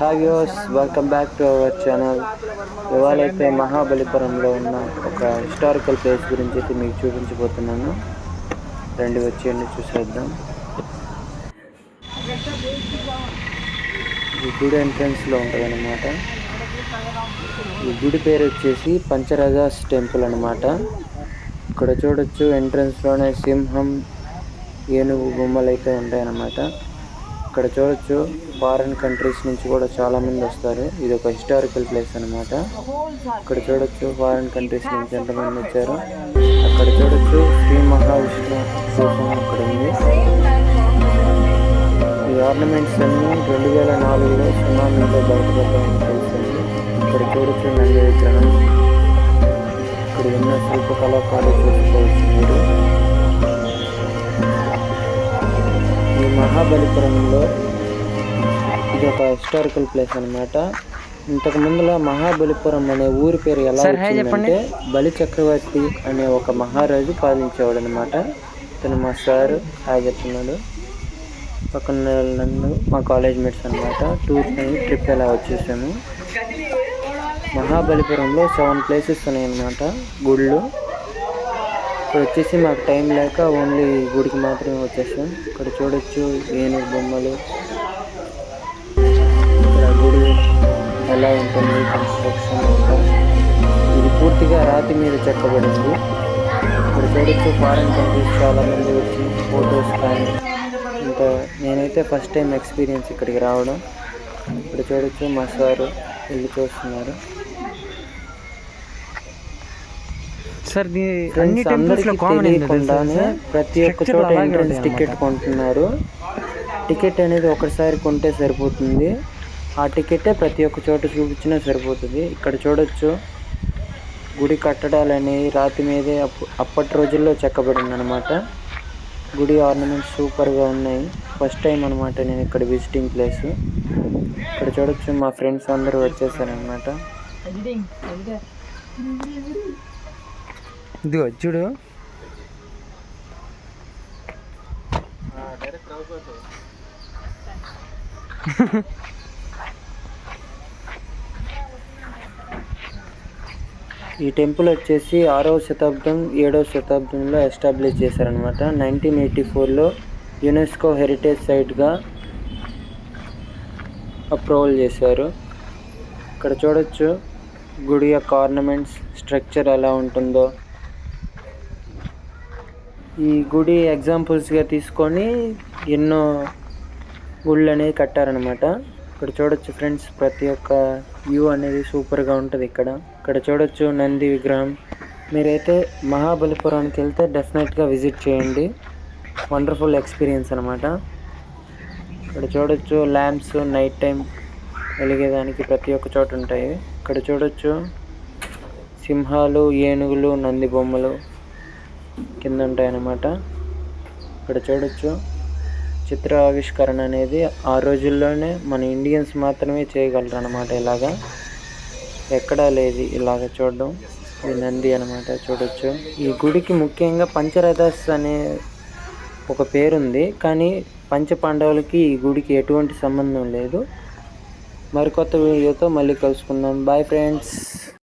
Hi views welcome back to our channel ఇవాళైతే మహాబలిపురంలో ఉన్న ఒక హిస్టారికల్ ప్లేస్ గురించి అయితే మీకు చూపించబోతున్నాను. రండి వచ్చేయండి చూసేద్దాం. ఈ గుడి ఎంట్రన్స్లో ఉంటుంది అనమాట ఈ గుడి పేరు వచ్చేసి పంచరాజాస్ టెంపుల్ అనమాట ఇక్కడ చూడొచ్చు ఎంట్రన్స్లోనే సింహం ఏనుగు బొమ్మలు అయితే ఉంటాయన్నమాట. ఇక్కడ చూడొచ్చు. ఫారిన్ కంట్రీస్ నుంచి కూడా చాలా మంది వస్తారు. ఇది ఒక హిస్టారికల్ ప్లేస్ అనమాట ఇక్కడ చూడొచ్చు ఫారిన్ కంట్రీస్ నుంచి ఎంతమంది వచ్చారు. అక్కడ చూడొచ్చు శ్రీ మహావిష్ణు రూపం అక్కడ ఉంది. ఈ ఆర్నమెంట్స్ అన్ని రెండు వేల నాలుగులో సునామీలో బయటపడ్డాయని ఇక్కడ చూడొచ్చు నంది విగ్రహం. ఇక్కడ ఎన్నో శిల్పకళాకారులు చూసుకోవచ్చు మీరు. మహాబలిపురంలో ఇది ఒక హిస్టారికల్ ప్లేస్ అనమాట ఇంతకు ముందులో మహాబలిపురం అనే ఊరి పేరు ఎలా వచ్చిందంటే బలి చక్రవర్తి అనే ఒక మహారాజు పాలించేవాడు అనమాట ఇతను మా సార్ హాయ్ చెప్తున్నాడు. పక్కన నన్ను మా కాలేజ్ మేట్స్ అనమాట టూర్ ట్రిప్ ఎలా వచ్చేసాము. మహాబలిపురంలో సెవెన్ ప్లేసెస్ ఉన్నాయన్నమాట. గుళ్ళు ఇక్కడ వచ్చేసి మాకు టైం లేక ఓన్లీ గుడికి మాత్రమే వచ్చేసాం. ఇక్కడ చూడొచ్చు ఏనుగు బొమ్మలు. ఇక్కడ గుడి ఎలా ఉంటుంది కన్స్ట్రక్షన్ ఇది పూర్తిగా రాతి మీద చెక్కబడింది. ఇక్కడ చూడొచ్చు ఫారెన్ కంట్రీస్ చాలామంది వచ్చి ఫొటోస్ కానీ ఇంకా నేనైతే ఫస్ట్ టైం ఎక్స్పీరియన్స్ ఇక్కడికి రావడం. ఇక్కడ చూడొచ్చు మా సారు వెళ్ళి చూస్తున్నారు. సార్ దీ అన్ని టెంపుల్స్లో కామన్ ప్రతి ఒక్క చోట ఎంట్రన్స్ టికెట్ కొంటున్నారు. టికెట్ అనేది ఒకసారి కొంటే సరిపోతుంది. ఆ టికెటే ప్రతి ఒక్క చోట చూపించినా సరిపోతుంది. ఇక్కడ చూడొచ్చు గుడి కట్టడాలు అనేవి రాతి మీదే అప్పు అప్పటి రోజుల్లో చెక్కబడింది అనమాట గుడి ఆర్నమెంట్స్ సూపర్గా ఉన్నాయి. ఫస్ట్ టైం అనమాట నేను ఇక్కడ విజిటింగ్ ప్లేస్ ఇక్కడ చూడొచ్చు మా ఫ్రెండ్స్ అందరూ వచ్చేసారనమాట ఇదిగో చూడు. ఈ టెంపుల్ వచ్చేసి ఆరవ శతాబ్దం ఏడవ శతాబ్దంలో ఎస్టాబ్లిష్ చేశారనమాట నైన్టీన్ ఎయిటీ ఫోర్లో యునెస్కో హెరిటేజ్ సైట్గా అప్రూవల్ చేశారు. ఇక్కడ చూడొచ్చు గుడి యొక్క ఆర్నమెంట్స్ స్ట్రక్చర్ ఎలా ఉంటుందో. ఈ గుడి ఎగ్జాంపుల్స్గా తీసుకొని ఎన్నో గుళ్ళు అనేవి కట్టారనమాట ఇక్కడ చూడొచ్చు ఫ్రెండ్స్ ప్రతి ఒక్క వ్యూ అనేది సూపర్గా ఉంటుంది ఇక్కడ. ఇక్కడ చూడొచ్చు నంది విగ్రహం. మీరైతే మహాబలిపురానికి వెళ్తే డెఫినెట్గా విజిట్ చేయండి. వండర్ఫుల్ ఎక్స్పీరియన్స్ అనమాట ఇక్కడ చూడొచ్చు ల్యాంప్స్ నైట్ టైం వెలిగేదానికి ప్రతి ఒక్క చోట ఉంటాయి. ఇక్కడ చూడొచ్చు సింహాలు ఏనుగులు నంది బొమ్మలు. కింద ఉంటాయి అన్నమాట ఇక్కడ చూడొచ్చు. చిత్ర ఆవిష్కరణ అనేది ఆ రోజుల్లోనే మన ఇండియన్స్ మాత్రమే చేయగలరు అనమాట ఇలాగా. ఎక్కడా లేదు ఇలాగ చూడడం. ఇది నంది అనమాట చూడొచ్చు. ఈ గుడికి ముఖ్యంగా పంచరథస్ అనే ఒక పేరుంది. కానీ పంచ పాండవులకి ఈ గుడికి ఎటువంటి సంబంధం లేదు. మరికొత్త వీడియోతో మళ్ళీ కలుసుకుందాం. Bye friends